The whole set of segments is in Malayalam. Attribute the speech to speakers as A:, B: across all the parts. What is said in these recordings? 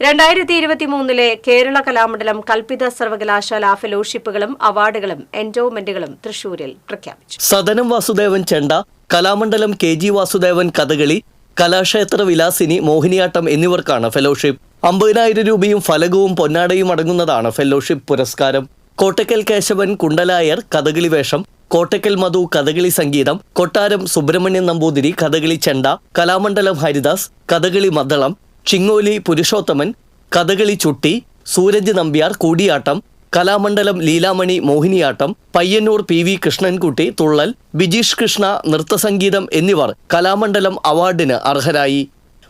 A: രണ്ടായിരത്തി ഇരുപത്തി മൂന്നിലെ കേരള കലാമണ്ഡലം കൽപ്പിത സർവകലാശാല ഫെലോഷിപ്പുകളും അവാർഡുകളും എൻഡോമെന്റുകളും തൃശൂരിൽ പ്രഖ്യാപിച്ചു.
B: സദനം വാസുദേവൻ ചെണ്ട കലാമണ്ഡലം കെ ജി വാസുദേവൻ കഥകളി കലാക്ഷേത്ര വിലാസിനി മോഹിനിയാട്ടം എന്നിവർക്കാണ് ഫെലോഷിപ്പ്. അമ്പതിനായിരം രൂപയും ഫലകവും പൊന്നാടയും അടങ്ങുന്നതാണ് ഫെലോഷിപ്പ് പുരസ്കാരം. കോട്ടക്കൽ കേശവൻ കുണ്ടലായർ കഥകളി വേഷം കോട്ടക്കൽ മധു കഥകളി സംഗീതം കൊട്ടാരം സുബ്രഹ്മണ്യൻ നമ്പൂതിരി കഥകളി ചെണ്ട കലാമണ്ഡലം ഹരിദാസ് കഥകളി മദ്ദളം ചിങ്ങോലി പുരുഷോത്തമൻ കഥകളി ചുട്ടി സൂരജ് നമ്പ്യാർ കൂടിയാട്ടം കലാമണ്ഡലം ലീലാമണി മോഹിനിയാട്ടം പയ്യന്നൂർ പി വി കൃഷ്ണൻകുട്ടി തുള്ളൽ ബിജീഷ് കൃഷ്ണ നൃത്തസംഗീതം എന്നിവർ കലാമണ്ഡലം അവാർഡിന് അർഹരായി.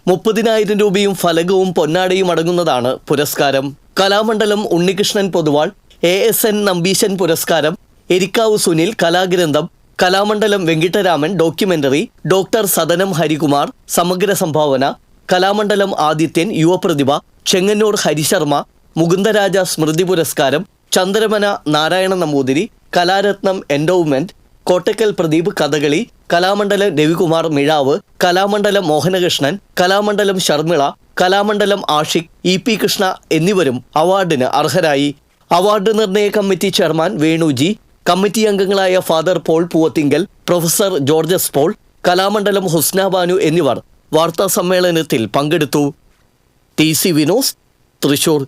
B: മുപ്പതിനായിരം രൂപയും ഫലകവും പൊന്നാടയും അടങ്ങുന്നതാണ് പുരസ്കാരം. Kalamandalam Unnikrishnan Poduval A S N Nambeesan പുരസ്കാരം എരിക്കാവ് സുനിൽ കലാഗ്രന്ഥം കലാമണ്ഡലം വെങ്കിട്ടരാമൻ ഡോക്യുമെന്ററി ഡോക്ടർ സദനം ഹരികുമാർ സമഗ്ര സംഭാവന കലാമണ്ഡലം ആദിത്യൻ യുവപ്രതിഭ ചെങ്ങന്നൂർ ഹരിശർമ്മ മുകുന്ദരാജ സ്മൃതി പുരസ്കാരം ചന്ദ്രമന നാരായണ നമ്പൂതിരി കലാരത്നം എൻഡോവ്മെന്റ് കോട്ടക്കൽ പ്രദീപ് കഥകളി കലാമണ്ഡലം രവികുമാർ മിഴാവ് കലാമണ്ഡലം മോഹനകൃഷ്ണൻ കലാമണ്ഡലം ശർമിള കലാമണ്ഡലം ആഷിഖ് ഇ പി കൃഷ്ണ എന്നിവരും അവാർഡിന് അർഹരായി. അവാർഡ് നിർണയ കമ്മിറ്റി ചെയർമാൻ വേണുജി കമ്മിറ്റി അംഗങ്ങളായ father Paul Poovathingal professor Georges Paul Kalamandalam Husna Banu എന്നിവർ വാർത്താ സമ്മേളനത്തിൽ പങ്കെടുത്തു ടി സി വിനോസ് തൃശൂർ